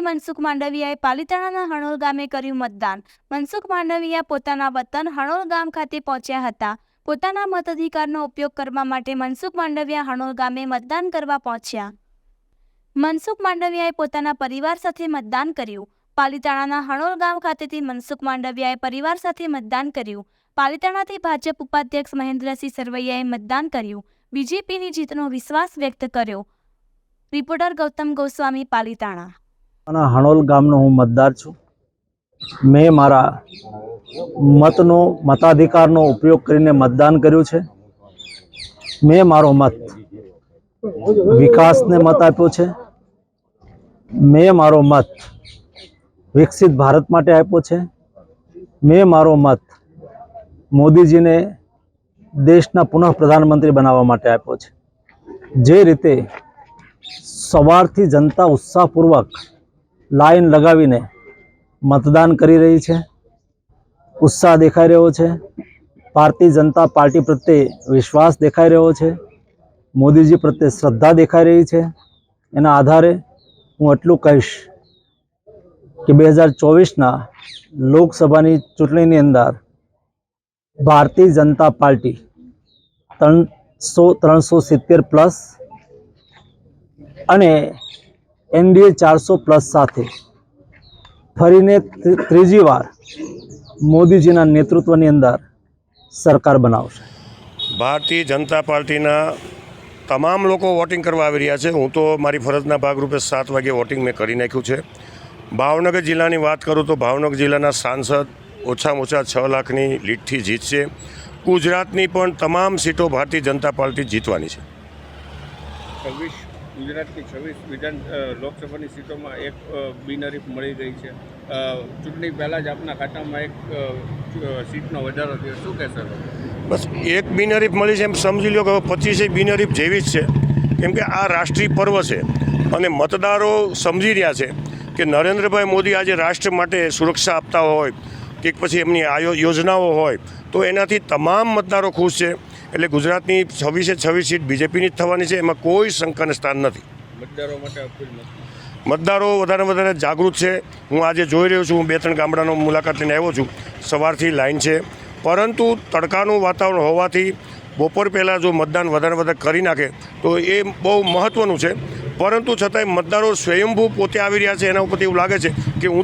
મનસુખ માંડવિયાએ પાલિતાણાના હણોલ ગામે કર્યું મતદાન. મનસુખ માંડવિયા પોતાના વતન હણોલ ગામ ખાતે પહોંચ્યા હતા. પોતાના મતાધિકારનો ઉપયોગ કરવા માટે મનસુખ માંડવિયા હણોલ ગામે મતદાન કરવા પહોંચ્યા. મનસુખ માંડવિયાએ પોતાના પરિવાર સાથે મતદાન કર્યું. પાલિતાણાના હણોલ ગામ ખાતેથી મનસુખ માંડવિયાએ પરિવાર સાથે મતદાન કર્યું. પાલિતાણાથી ભાજપ ઉપાધ્યક્ષ મહેન્દ્રસિંહ સરવૈયાએ મતદાન કર્યું. બીજેપીની જીતનો વિશ્વાસ વ્યક્ત કર્યો. રિપોર્ટર ગૌતમ ગોસ્વામી પાલિતાણા. હણોલ ગામનો હું મતદાર છું. મેં મારા મતનો, મતાધિકારનો ઉપયોગ કરીને મતદાન કર્યું છે. મેં મારો મત વિકાસને મત આપ્યો છે. મેં મારો મત વિકસિત ભારત માટે આપ્યો છે. મેં મારો મત મોદીજીને દેશના પુનઃ પ્રધાનમંત્રી બનાવવા માટે આપ્યો છે. જે રીતે સવારથી જનતા ઉત્સાહપૂર્વક લાઈન લગાવીને મતદાન કરી રહી છે. ઉત્સાહ દેખાઈ રહ્યો છે. ભારતીય જનતા પાર્ટી પ્રત્યે વિશ્વાસ દેખાઈ રહ્યો છે. મોદીજી પ્રત્યે શ્રદ્ધા દેખાઈ રહી છે. એના આધારે હું એટલું કહીશ કે બે હજાર ચોવીસના લોકસભાની ચૂંટણીની અંદર ભારતીય જનતા પાર્ટી ત્રણસો ત્રણસો સિત્તેર પ્લસ અને એનડીએ ચારસો પ્લસ સાથે. ફરીને ત્રીજી વાર મોદીજીના નેતૃત્વની અંદર સરકાર બનાવશે. ભારતીય જનતા પાર્ટીના તમામ લોકો વોટિંગ કરવા આવી રહ્યા છે. હું તો મારી ફરજના ભાગરૂપે સાત વાગે વોટિંગ મેં કરી નાખ્યું છે. ભાવનગર જિલ્લાની વાત કરું તો ભાવનગર જિલ્લાના સાંસદ ઓછામાં ઓછા છ લાખની લીડથી જીતશે. ગુજરાતની પણ તમામ સીટો ભારતીય જનતા પાર્ટી જીતવાની છે. છવ્વીસ ગુજરાતની છવ્વીસ વિધાન લોકસભાની સીટોમાં એક બિનહરીફ મળી ગઈ છે. ચૂંટણી પહેલાં જ આપના ખાતામાં એક સીટનો વધારો થયો. શું કહેશો બસ, એક બિનહરીફ મળી છે એમ સમજી લો કે પચીસે બિનહરીફ જેવી જ છે. કેમ કે આ રાષ્ટ્રીય પર્વ છે અને મતદારો સમજી રહ્યા છે કે નરેન્દ્રભાઈ મોદી આજે રાષ્ટ્ર માટે સુરક્ષા આપતા હોય, કે પછી એમની આયો યોજનાઓ હોય, તો એનાથી તમામ મતદારો ખુશ છે. એટલે ગુજરાતની છવ્વીસે છવ્વીસ સીટ બીજેપીની જ થવાની છે એમાં કોઈ શંકાને સ્થાન નથી. મતદારો માટે મતદારો વધારે વધારે જાગૃત છે. હું આજે જોઈ રહ્યો છું હું બે ત્રણ ગામડાનો મુલાકાત લઈને આવ્યો છું. સવારથી લાઈન છે. પરંતુ તડકાનું વાતાવરણ હોવાથી બપોર પહેલાં જો મતદાન વધારે વધારે કરી નાખે તો એ બહુ મહત્ત્વનું છે. પરંતુ છતાંય મતદારો સ્વયંભૂ પોતે આવી રહ્યા છે એના ઉપરથી એવું લાગે છે કે ઊંચું